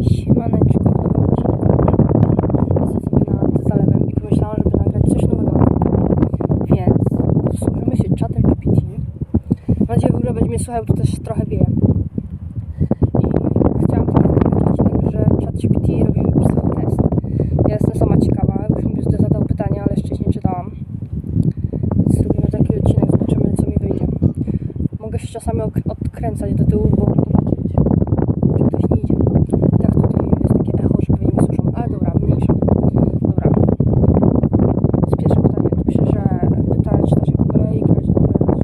Siemaneczko, w nowym odcinku. Nad zalewem i pomyślałam, żeby nagrać coś nowego. Więc posłużymy się czatem GPT. Mam nadzieję, że w ogóle będzie mnie słuchał, to też trochę wieje. I chciałam tylko odcinek, że chat GPT robi psychotest. Ja jestem sama ciekawa, już mi już zadał pytania, ale jeszcze nie czytałam. Więc zrobimy taki odcinek, zobaczymy co mi wyjdzie. Mogę się czasami odkręcać do tyłu, bo zobaczyć, czy ktoś nie idzie. Tak, tutaj jest takie echo, że pewnie mnie słyszą. Ale dobra, mniejsza. Dobra. Z pierwsze pytanie. Tu pisze, że pytanie czytasz je po kolei, każdy odpowiadasz.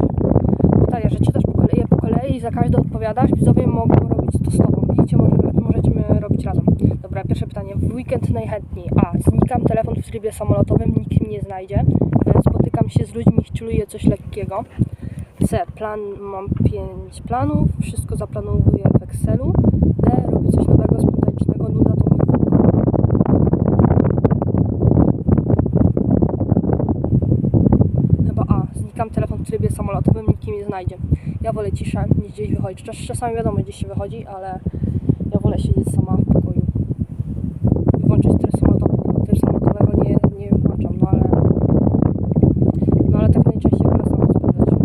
Pytanie, że czytasz po kolei, je po kolei i za każde odpowiadasz. Widzowie mogą robić to z tobą. Widzicie, może, możemy robić razem. Dobra, pierwsze pytanie. W weekend najchętniej. A. Znikam telefon w trybie samolotowym, nikt mnie nie znajdzie. Spotykam się z ludźmi, chilluję coś lekkiego. C. Plan, mam 5 planów, wszystko zaplanowuję w Excelu. D. Robię coś nowego, spontanicznego, nuda to mój wróg. Chyba A. Znikam telefon w trybie samolotowym, nikt mnie znajdzie. Ja wolę ciszę niż gdzieś wychodzić. Czas, czasami wiadomo, gdzieś się wychodzi, ale ja wolę siedzieć sama w pokoju. I włączyć tryb samolotowy. No, tryb samolotowego nie, nie włączam, no ale... No ale tak najczęściej wolę sama spędzać.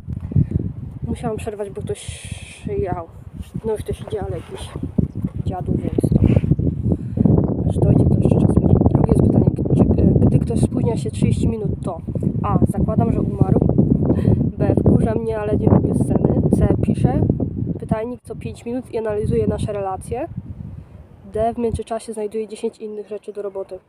Musiałam przerwać, bo ktoś jechał. No już ktoś idzie, ale jakiś dziadu, więc to... Aż dojdzie, to jeszcze czas. Drugie jest pytanie. Czy, gdy ktoś spóźnia się 30 minut, to A. Zakładam, że umarł. Wkurza mnie, ale nie lubię sceny. C. Piszę pytajnik co 5 minut i analizuje nasze relacje. D. W międzyczasie znajduje 10 innych rzeczy do roboty.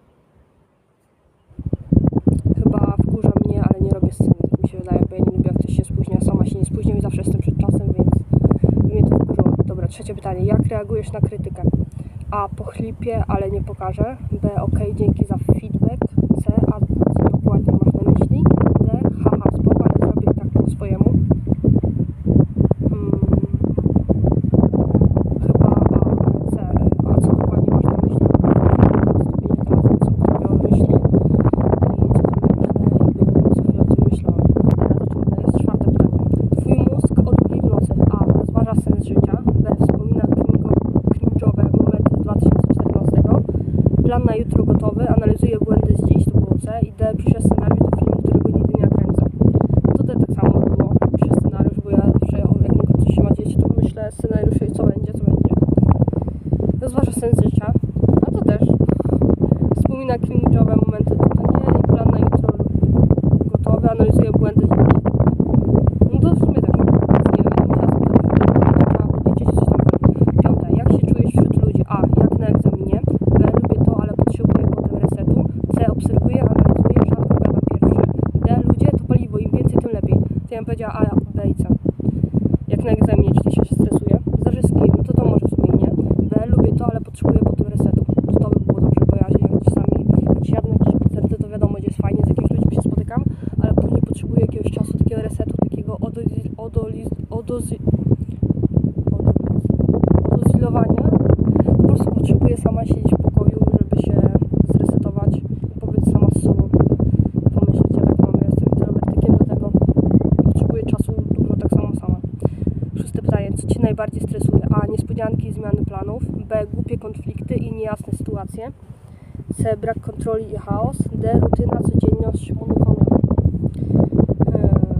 Chyba wkurza mnie, ale nie robię sceny. Tak mi się wydaje, bo ja nie lubię jak ktoś się spóźnia. Sama się nie spóźniam i zawsze jestem przed czasem, więc mnie to wkurzyło. Dobra, trzecie pytanie. Jak reagujesz na krytykę? A. Pochlipie, ale nie pokażę. B. Ok, dzięki za feedback. C. A co dokładnie masz na myśli? D. Haha, spoko, ale zrobię tak po swojemu. Hmm. Chyba A, C. A co dokładnie masz na myśli? Skupienie teraz, co miał na myśli. I co zrobię źle, jakby co chwilę o tym myślałam. Dobra, zaczynamy. Jest czwarte pytanie. Twój mózg o drugiej w nocy. A. Rozważa sens życia. B. Wspomina cringo- cringe'owe momenty z 2014. Plan na jutro gotowy. Analizuje błędy z dziś, to było C. I D. Pisze scenariusz do filmu, którego nigdy nie nakręcę. To D tak samo było. Piszę scenariusz, bo ja zawsze jak tylko coś się ma dzieci, to myślę scenariusz i co będzie, co będzie. Rozważa sens życia. A to też. Wspomina cringe'owe momenty, to nie. I plan na jutro gotowy. Analizuje błędy z dziś. No to w sumie też. Nie wiem, musiała sobie to trzeba podliczyć, coś tam powiem. Piąte. Jak się czujesz wśród ludzi? A. Jak na egzaminie. B. Lubię to, ale potrzebuję potem resetu. C. Obserwuję, analizuję, rzadko gadam pierwszy. D. Ludzie to paliwo, im więcej, tym lepiej. To ja bym powiedziała A, B i. Jak na egzaminie, czyli się stresuje. Zarzyski, no to to może w nie. B. Lubię to, ale potrzebuję potem resetu. To, to by było dobrze, bo ja się czasami jadę na jakieś koncerty, to wiadomo, gdzie jest fajnie, z jakimiś ludźmi się spotykam, ale później potrzebuję jakiegoś czasu, takiego resetu, takiego odoliz, odoliz, odoliz, odozilowania. Po prostu potrzebuję sama siedzieć w pokoju, żeby się zresetować i pobyć sama z sobą. Pomyśleć, ja tak mam, ja jestem introwertykiem, dlatego potrzebuję czasu dużo tak samo sama. Szóste pytanie, co Cię najbardziej stresuje? A. Niespodzianki i zmiany planów. B. Głupie konflikty i niejasne sytuacje. C. Brak kontroli i chaos. D. Rutyna, codzienność, monotonia. Eee,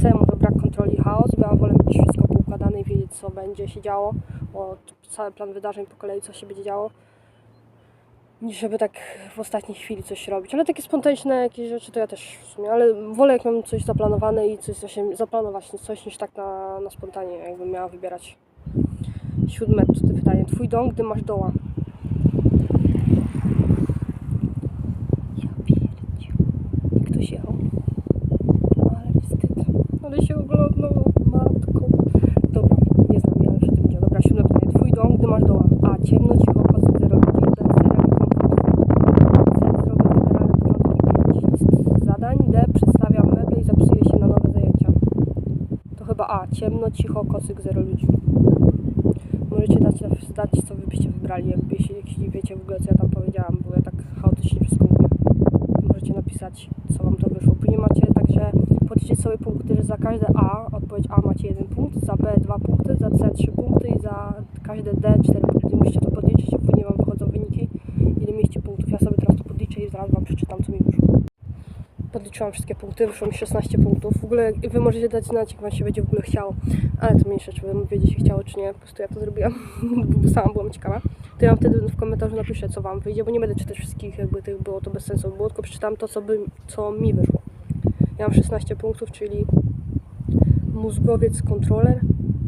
C. Może brak kontroli i chaos, ja wolę mieć wszystko poukładane i wiedzieć, co będzie się działo. O, cały plan wydarzeń po kolei, co się będzie działo. Niż żeby tak w ostatniej chwili coś robić. Ale takie spontaniczne jakieś rzeczy to ja też w sumie, ale wolę jak mam coś zaplanowane i coś, coś zaplanować coś niż tak na, na spontanie, jakbym miała wybierać. Siódme tutaj pytanie. Twój dom, gdy masz doła. Ja pierdziu. Ktoś jechał. Ale wstyd. Ale się oglądnął. Matko. Dobra, nie znam, ja już o tym wiedział. Dobra, siódme pytanie. Twój dom, gdy masz doła. A. Ciemno, cicho, kocyk, zero ludzi. B. Serial i komfort. C. Zrobię generalne porządki, pięć list zadań. D. Przedstawiam meble i zapisuję się na nowe zajęcia. To chyba A. Ciemno, cicho, kocyk, zero ludzi. Możecie dać, dać co wy byście wybrali, jakby jeśli, wiecie w ogóle co ja tam powiedziałam, bo ja tak chaotycznie wszystko mówię. Możecie napisać co wam to wyszło. Później macie także policzyć sobie punkty, że za każde A, odpowiedź A macie jeden punkt, za B dwa punkty, za C trzy punkty i za każde D cztery punkty. Musicie to podliczyć, później Wam wychodzą wyniki, ile mieliście punktów. Ja sobie teraz to podliczę i zaraz Wam przeczytam, co mi wyszło. Podliczyłam wszystkie punkty, wyszło mi 16 punktów. W ogóle Wy możecie dać znać, jak Wam się będzie w ogóle chciało. Ale to mniejsze, czy Wy wiedzieć chciało, czy nie. Po prostu ja to zrobiłam, bo sama byłam ciekawa. To ja Wam wtedy w komentarzu napiszę, co Wam wyjdzie, bo nie będę czytać wszystkich, jakby tych było to bez sensu. Było tylko przeczytam to, co, by, co mi wyszło. Ja mam 16 punktów, czyli mózgowiec kontroler.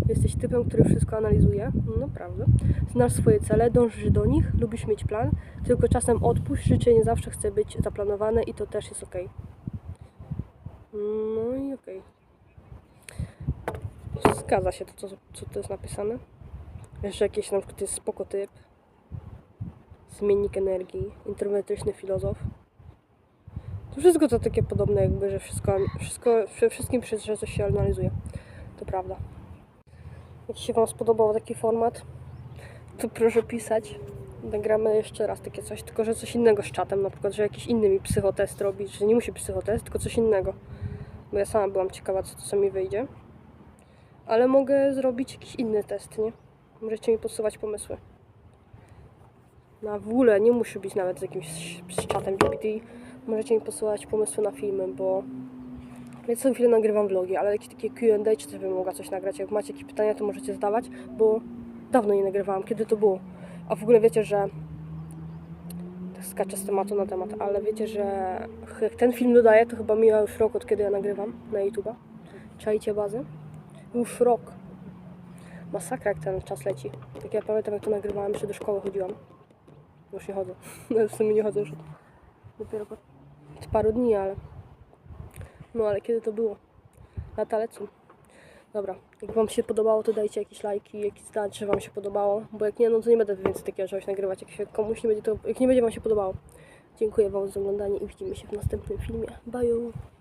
Jesteś typem, który wszystko analizuje. No prawda. Znasz swoje cele, dążysz do nich, lubisz mieć plan, tylko czasem odpuść, życie nie zawsze chce być zaplanowane i to też jest ok. No i okej. Zgadza się to, co, co tu jest napisane. Jeszcze jakieś na przykład jest spoko typ. Zmiennik energii, introwertyczny filozof. To wszystko to takie podobne jakby, że wszystko, wszystko wszystkim przez że coś się analizuje. To prawda. Jak się Wam spodobał taki format, to proszę pisać. Nagramy jeszcze raz takie coś, tylko że coś innego z czatem, na przykład, że jakiś inny mi psychotest robić, że nie musi psychotest, tylko coś innego. Bo ja sama byłam ciekawa, co, co mi wyjdzie. Ale mogę zrobić jakiś inny test, nie? Możecie mi podsuwać pomysły. Na w ogóle nie musi być nawet z jakimś z czatem GPT. Możecie mi posyłać pomysły na filmy, bo ja co chwilę nagrywam vlogi, ale jakieś takie Q&A czy też bym mogła coś nagrać. Jak macie jakieś pytania, to możecie zadawać, bo dawno nie nagrywałam. Kiedy to było? A w ogóle wiecie, że skaczę z tematu na temat, ale wiecie, że jak ten film dodaję, to chyba mija już rok od kiedy ja nagrywam na YouTube'a. Czajcie bazy? Już rok. Masakra jak ten czas leci. Jak ja pamiętam jak to nagrywałam, jeszcze do szkoły chodziłam. Już nie chodzę. No, w sumie nie chodzę już dopiero po paru dni, ale no ale kiedy to było? Lata lecą. Dobra, jak Wam się podobało, to dajcie jakieś lajki, jakieś zdanie, czy Wam się podobało, bo jak nie, no to nie będę więcej takiego czegoś nagrywać, jak się komuś nie będzie to, jak nie będzie Wam się podobało. Dziękuję Wam za oglądanie i widzimy się w następnym filmie. Bye!